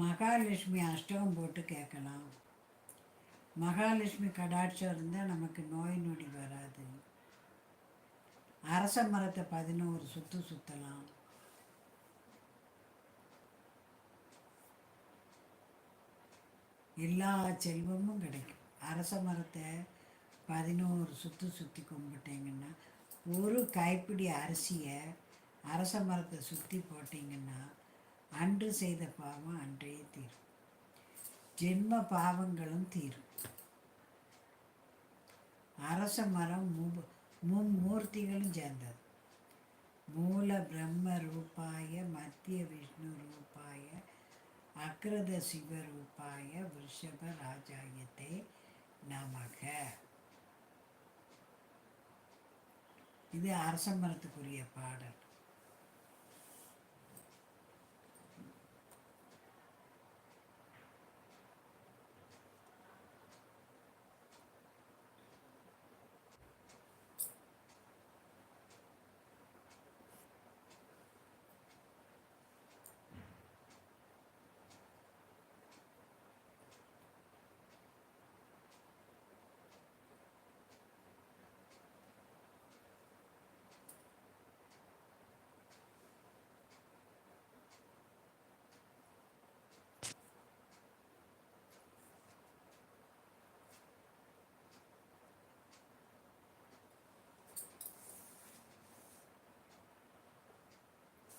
மகாலட்சுமி அஷ்டகம் போட்டு கேட்கலாம். மகாலட்சுமி கடாட்சம் இருந்தால் நமக்கு நோய் நொடி வராது. அரச மரத்தை பதினோரு சுற்று சுற்றலாம் எல்லா செல்வமும் கிடைக்கும். அரச மரத்தை பதினோரு சுற்று சுற்றி கும்பிட்டீங்கன்னா ஒரு கைப்பிடி அரிசியை அரச மரத்தை சுற்றி போட்டிங்கன்னா அன்று செய்த பாவம் அன்றே தீரும். ஜென்ம பாவங்களும் தீரும். அரச மரம் மு மும்மூர்த்திகளும் சேர்ந்தது. மூல பிரம்ம ரூபாய மத்திய விஷ்ணு ரூபாய அக்ரத சிவ ரூபாய விருஷப ராஜாயத்தை நமக. இது அரச மரத்துக்குரிய பாடல்.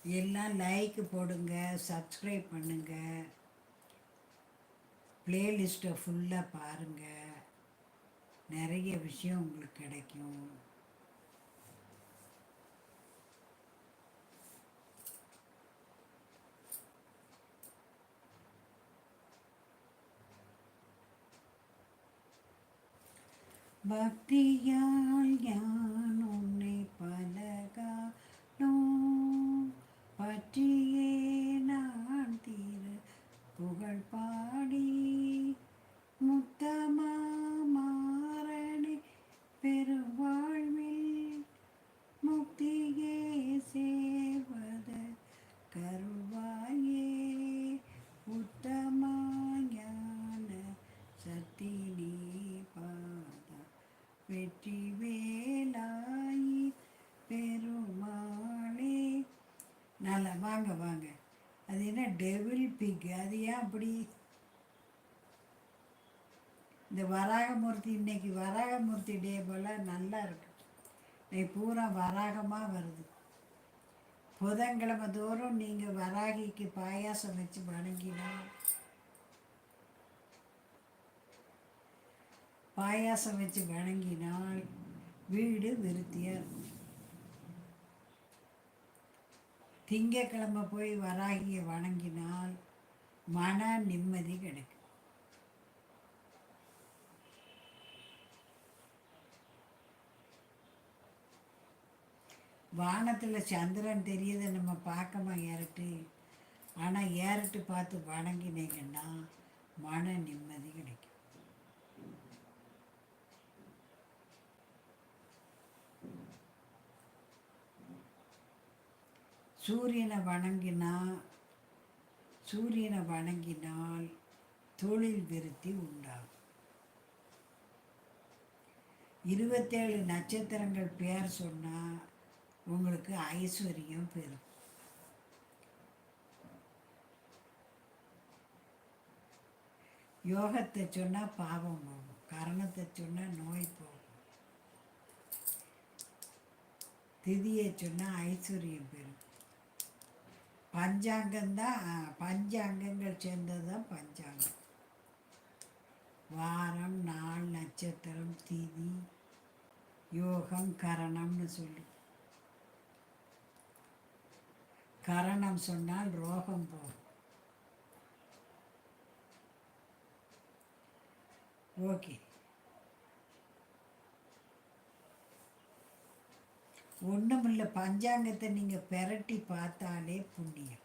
எல்லாம் லைக் போடுங்க சப்ஸ்கிரைப் பண்ணுங்க. பிளேலிஸ்ட்டை ஃபுல்லாக பாருங்கள் நிறைய விஷயம் உங்களுக்கு கிடைக்கும். பக்தியால் யார் நல்லா வாங்க வாங்க. அது என்ன டெவில் பிக் அது ஏன் அப்படி? இந்த வராகமூர்த்தி இன்னைக்கு வராகமூர்த்தி டே போல் நல்லா இருக்கு. இன்னைக்கு பூரா வராகமாக வருது. புதன்கிழமை தோறும் நீங்கள் வராகிக்கு பாயாசம் வச்சு வணங்கினா பாயாசம் வச்சு வணங்கினால் வீடு விருத்தியாக இருக்கும். திங்கக்கிழமை போய் வராகியை வணங்கினால் மன நிம்மதி கிடைக்கும். வானத்தில் சந்திரன் தெரியுதை நம்ம பார்க்கமா ஏறட்டு ஆனால் ஏறட்டு பார்த்து வணங்கினீங்கன்னா மன நிம்மதி கிடைக்கும். சூரியனை வணங்கினா சூரியனை வணங்கினால் தொழில் விருத்தி உண்டாகும். இருபத்தேழு நட்சத்திரங்கள் பேர் சொன்னால் உங்களுக்கு ஐஸ்வர்யம் பெறும். யோகத்தை சொன்னால் பாவம் போகும் கரணத்தை சொன்னால் நோய் போகும். திதியை சொன்னால் ஐஸ்வர்யம் பெறும். பஞ்சாங்கம்தான் பஞ்ச அங்கங்கள் சேர்ந்தது தான் பஞ்சாங்கம். வாரம் நாள் நட்சத்திரம் திதி யோகம் கரணம்னு சொல்லி. கரணம் சொன்னால் ரோகம் போகும். ஓகே. ஒன்றுமில்ல பஞ்சாங்கத்தை நீங்கள் பெரட்டி பார்த்தாலே புண்ணியம்.